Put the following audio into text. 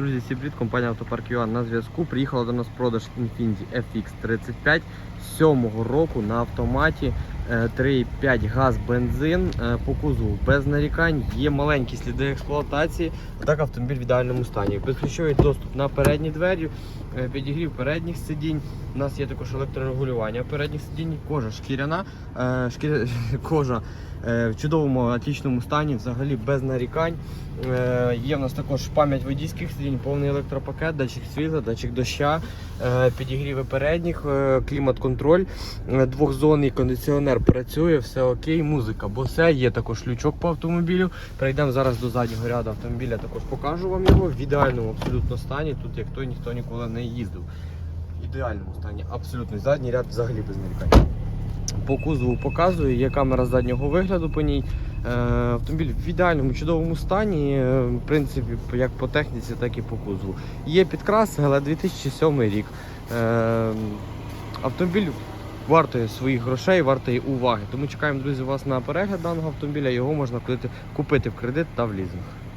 Друзі, всім привіт, компанія Автопарк ЮА на зв'язку. Приїхала до нас продаж Infiniti FX35 7-го року на автоматі е, 3,5 газ бензин е, по кузову без нарікань. Є маленькі сліди експлуатації. Так автомобіль в ідеальному стані. Безключовий доступ на передні двері, е, підігрів передніх сидінь. У нас є також електрорегулювання передніх сидінь, кожа шкіряна, е, шкіря, кожа е, в чудовому атлічному стані, взагалі без нарікань. Е, Є в нас також пам'ять водійських сидінь, повний електропакет, датчик світла, датчик доща, е, підігріви передніх, е, клімат-контроль, е, двохзонний кондиціонер працює, все окей, музика, бо все, є також лючок по автомобілю. Перейдемо зараз до заднього ряду автомобіля, також покажу вам його в ідеальному абсолютно стані. Тут як той ніхто ніколи не їздив. В ідеальному стані, абсолютно. Задній ряд взагалі без нарікань. По кузову показую, є камера заднього вигляду по ній. Е, Автомобіль в ідеальному чудовому стані, е, в принципі, як по техніці, так і по кузову. Є підкраси, але 2007 рік. Е, Автомобіль вартує своїх грошей, вартує уваги. Тому чекаємо, друзі, вас на перегляд даного автомобіля. Його можна купити в кредит та в лізинг.